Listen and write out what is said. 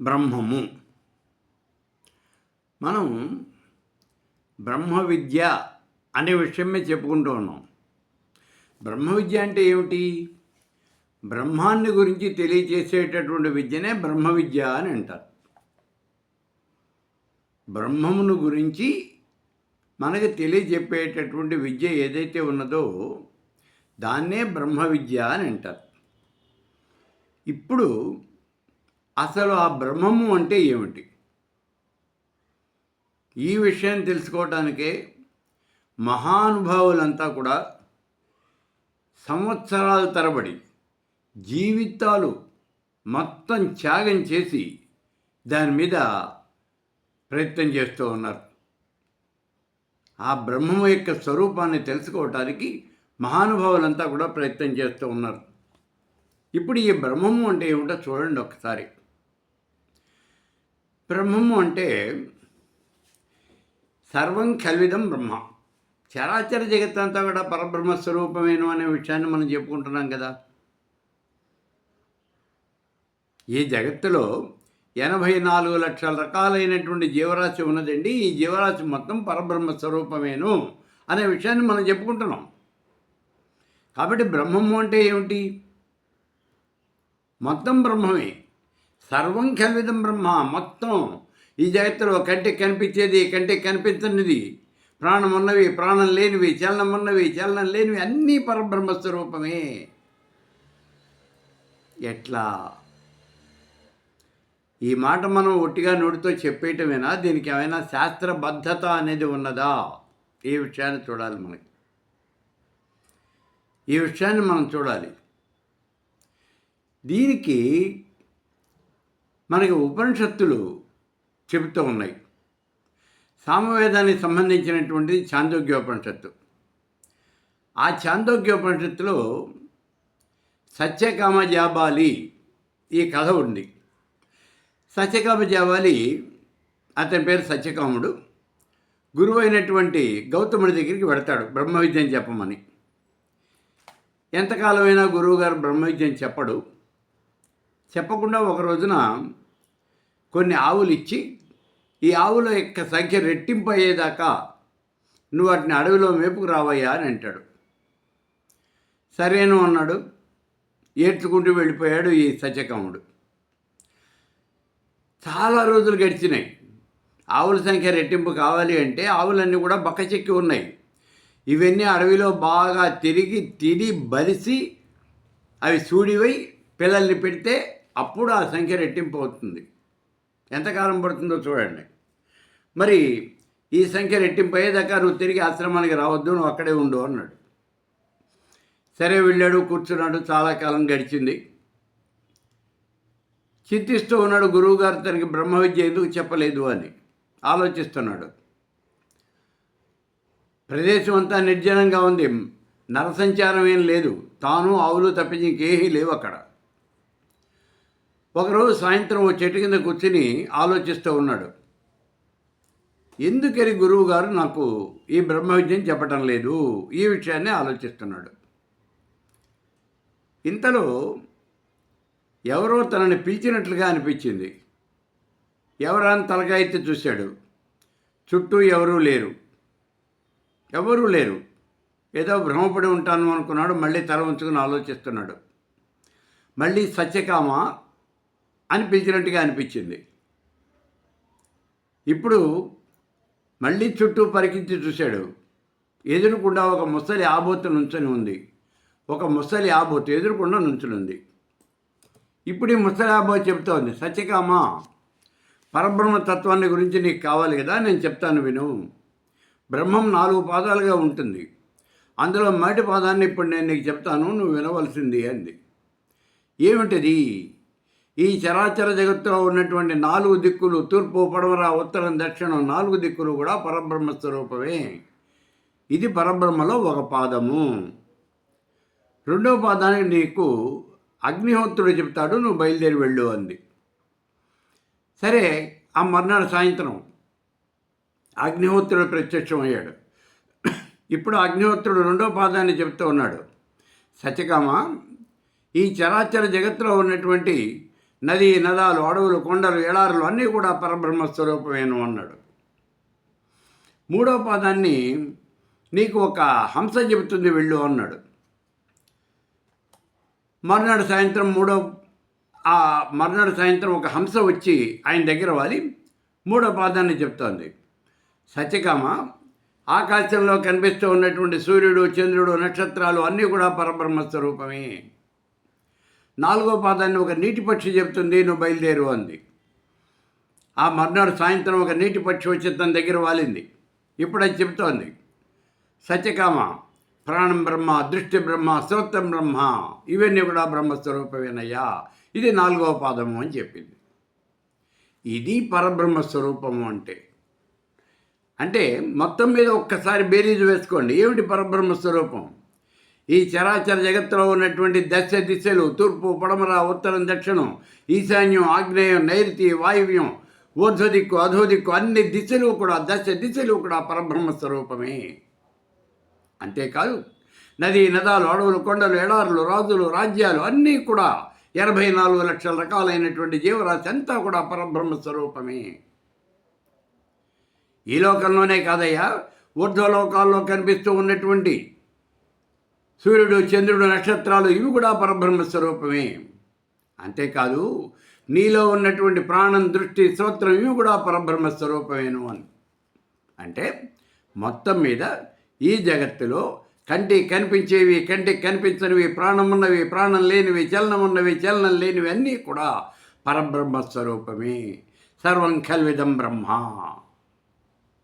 బ్రహ్మము. మనం బ్రహ్మ విద్య అనే విషయమే చెప్పుకుంటూ ఉన్నాం. బ్రహ్మ విద్య అంటే ఏమిటి? బ్రహ్మాన్ని గురించి తెలియచేసేటటువంటి విద్యనే బ్రహ్మ విద్య అని అంటారు. బ్రహ్మమును గురించి మనకు తెలియజెప్పేటటువంటి విద్య ఏదైతే ఉన్నదో దాన్నే బ్రహ్మ విద్య అని అంటారు. ఇప్పుడు అసలు ఆ బ్రహ్మము అంటే ఏమిటి? ఈ విషయం తెలుసుకోవటానికే మహానుభావులంతా కూడా సంవత్సరాల తరబడి జీవితాలు మొత్తం త్యాగం చేసి దాని మీద ప్రయత్నం చేస్తూ ఉన్నారు. ఆ బ్రహ్మము యొక్క స్వరూపాన్ని తెలుసుకోవటానికి మహానుభావులంతా కూడా ప్రయత్నం చేస్తూ ఉన్నారు. ఇప్పుడు ఈ బ్రహ్మము అంటే ఏమిటో చూడండి ఒకసారి. బ్రహ్మము అంటే సర్వం కల్విదం బ్రహ్మ. చరాచర జగత్తంతా కూడా పరబ్రహ్మ స్వరూపమేను అనే విషయాన్ని మనం చెప్పుకుంటున్నాం కదా. ఈ జగత్తులో ఎనభై నాలుగు లక్షల రకాలైనటువంటి జీవరాశి ఉన్నదండి. ఈ జీవరాశి మొత్తం పరబ్రహ్మ స్వరూపమేను అనే విషయాన్ని మనం చెప్పుకుంటున్నాం. కాబట్టి బ్రహ్మము అంటే ఏమిటి? మొత్తం బ్రహ్మమే. సర్వం కల్విదం బ్రహ్మ మొత్తం. ఈ జగత్తులో కంటికి కనిపించేది కంటికి కనిపించనిది. ప్రాణం ఉన్నవి ప్రాణం లేనివి చలనం ఉన్నవి చలనం లేనివి అన్నీ పరబ్రహ్మ స్వరూపమే. ఎట్లా? ఈ మాట మనం ఒట్టిగా నోటితో చెప్పేయటమేనా? దీనికి ఏమైనా శాస్త్రబద్ధత అనేది ఉన్నదా? ఈ విషయాన్ని చూడాలి మనకి. ఈ విషయాన్ని మనం చూడాలి. దీనికి మనకి ఉపనిషత్తులు చెబుతూ ఉన్నాయి. సామవేదానికి సంబంధించినటువంటిది చాందోగ్యోపనిషత్తు. ఆ చాందోగ్యోపనిషత్తులో సత్యకామ జాబాలి ఈ కథ ఉంది. సత్యకామ జాబాలి అతని పేరు సత్యకాముడు. గురువు అయినటువంటి గౌతముడి దగ్గరికి వెడతాడు బ్రహ్మ విద్యను చెప్పమని. ఎంతకాలమైనా గురువుగారు బ్రహ్మ విద్యను చెప్పడు. చెప్పకుండా ఒక రోజున కొన్ని ఆవులు ఇచ్చి ఈ ఆవుల యొక్క సంఖ్య రెట్టింపు అయ్యేదాకా నువ్వు వాటిని అడవిలో మేపుకు రావయ్యా అని అంటాడు. సరేను అన్నాడు. ఏడ్చుకుంటూ వెళ్ళిపోయాడు ఈ సత్యకాముడు చాలా రోజులు గడిచినాయి. ఆవుల సంఖ్య రెట్టింపు కావాలి అంటే ఆవులన్నీ కూడా బక్కచెక్కి ఉన్నాయి. ఇవన్నీ అడవిలో బాగా తిరిగి తిని బలిసి అవి సూడివై పిల్లల్ని పెడితే అప్పుడు ఆ సంఖ్య రెట్టింపు అవుతుంది. ఎంతకాలం పడుతుందో చూడండి. మరి ఈ సంఖ్య రెట్టింపు అయ్యేదాకా నువ్వు తిరిగి ఆశ్రమానికి రావద్దు నువ్వు అక్కడే ఉండు అన్నాడు. సరే వెళ్ళాడు కూర్చున్నాడు చాలా కాలం గడిచింది. చింతిస్తూ ఉన్నాడు గురువుగారు తనకి బ్రహ్మ విద్య ఎందుకు చెప్పలేదు అని ఆలోచిస్తున్నాడు. ప్రదేశం అంతా నిర్జనంగా ఉంది నరసంచారం ఏం లేదు తాను ఆవులు తప్పించి ఇంకేమీ లేవు అక్కడ. ఒకరోజు సాయంత్రం ఓ చెట్టు కింద కూర్చుని ఆలోచిస్తూ ఉన్నాడు. ఎందుకని గురువు గారు నాకు ఈ బ్రహ్మ విద్యను చెప్పటం లేదు? ఈ విషయాన్ని ఆలోచిస్తున్నాడు. ఇంతలో ఎవరో తనని పిలిచినట్లుగా అనిపించింది. ఎవరాని తలగా ఎత్తి చూశాడు. చుట్టూ ఎవరూ లేరు. ఎవరూ లేరు. ఏదో భ్రమపడి ఉంటాను అనుకున్నాడు. మళ్ళీ తల ఉంచుకుని ఆలోచిస్తున్నాడు. మళ్ళీ సత్యకామ అనిపించినట్టుగా అనిపించింది. ఇప్పుడు మళ్ళీ చుట్టూ పరికించి చూశాడు. ఎదురుకుండా ఒక ముసలి ఆబోతు నుంచొని ఉంది. ఒక ముసలి ఆబోతు ఎదురుకుండా నుంచునుంది ఇప్పుడు ఈ ముసలి ఆబోతు చెప్తోంది సత్యకామ పరబ్రహ్మ తత్వాన్ని గురించి నీకు కావాలి కదా నేను చెప్తాను విను. బ్రహ్మం నాలుగు పాదాలుగా ఉంటుంది. అందులో మొదటి పాదాన్ని ఇప్పుడు నేను నీకు చెప్తాను నువ్వు వినవలసింది అంది. ఏమిటది? ఈ చరాచర జగత్తులో ఉన్నటువంటి నాలుగు దిక్కులు తూర్పు పడమర ఉత్తరం దక్షిణం నాలుగు దిక్కులు కూడా పరబ్రహ్మ స్వరూపమే. ఇది పరబ్రహ్మలో ఒక పాదము. రెండవ పాదానికి నీకు అగ్నిహోత్రుడు చెప్తాడు నువ్వు బయలుదేరి వెళ్ళు అంది. సరే ఆ మర్నాడు సాయంత్రం అగ్నిహోత్రుడు ప్రత్యక్షం అయ్యాడు ఇప్పుడు అగ్నిహోత్రుడు రెండో పాదాన్ని చెప్తూ ఉన్నాడు. సత్యకామ ఈ చరాచర జగత్తులో ఉన్నటువంటి నదీ నదాలు అడవులు కొండలు ఎడారులు అన్నీ కూడా పరబ్రహ్మ స్వరూపమేను అన్నాడు. మూడో పాదాన్ని నీకు ఒక హంస చెబుతుంది వెళ్ళు అన్నాడు. మర్నాడు సాయంత్రం మూడో ఆ మర్నాడు సాయంత్రం ఒక హంస వచ్చి ఆయన దగ్గర వాలి. మూడో పాదాన్ని చెప్తోంది. సత్యకామ ఆకాశంలో కనిపిస్తూ ఉన్నటువంటి సూర్యుడు చంద్రుడు నక్షత్రాలు అన్నీ కూడా పరబ్రహ్మ స్వరూపమే. నాలుగో పాదాన్ని ఒక నీటి పక్షి చెప్తుంది నువ్వు బయలుదేరు అంది. ఆ మర్నాడు సాయంత్రం ఒక నీటి పక్షి వచ్చి తన దగ్గర వాలింది. ఇప్పుడు అది చెప్తోంది సత్యకామ ప్రాణం బ్రహ్మ దృష్టి బ్రహ్మ శ్రోత్రం బ్రహ్మ ఇవన్నీ కూడా బ్రహ్మస్వరూపమేనయ్యా. ఇది నాలుగవ పాదము అని చెప్పింది. ఇది పరబ్రహ్మ స్వరూపము అంటే అంటే మొత్తం మీద ఒక్కసారి బేరీజు వేసుకోండి. ఏమిటి పరబ్రహ్మ స్వరూపం ఈ చరాచర జగత్తులో ఉన్నటువంటి దశ దిశలు తూర్పు పడమర ఉత్తరం దక్షిణం ఈశాన్యం ఆగ్నేయం నైరుతి వాయువ్యం ఊర్ధ్వదిక్కు అధోదిక్కు అన్ని దిశలు కూడా దశ దిశలు కూడా పరబ్రహ్మ స్వరూపమే. అంతేకాదు నది నదాలు అడవులు కొండలు ఎడారులు రాజులు రాజ్యాలు అన్నీ కూడా ఎనభై నాలుగు లక్షల రకాలైనటువంటి జీవరాశి అంతా కూడా పరబ్రహ్మ స్వరూపమే. ఈ లోకంలోనే కాదయ్యా ఊర్ధ్వలోకాల్లో కనిపిస్తూ ఉన్నటువంటి సూర్యుడు చంద్రుడు నక్షత్రాలు ఇవి కూడా పరబ్రహ్మ స్వరూపమే. అంతేకాదు నీలో ఉన్నటువంటి ప్రాణం దృష్టి శ్రోత్రం ఇవి కూడా పరబ్రహ్మ స్వరూపమేను అని. అంటే మొత్తం మీద ఈ జగత్తులో కంటికి కనిపించేవి కంటికి కనిపించనివి ప్రాణం ఉన్నవి ప్రాణం లేనివి చలనం ఉన్నవి చలనం లేనివి అన్నీ కూడా పరబ్రహ్మ స్వరూపమే. సర్వం కల్విదం బ్రహ్మ.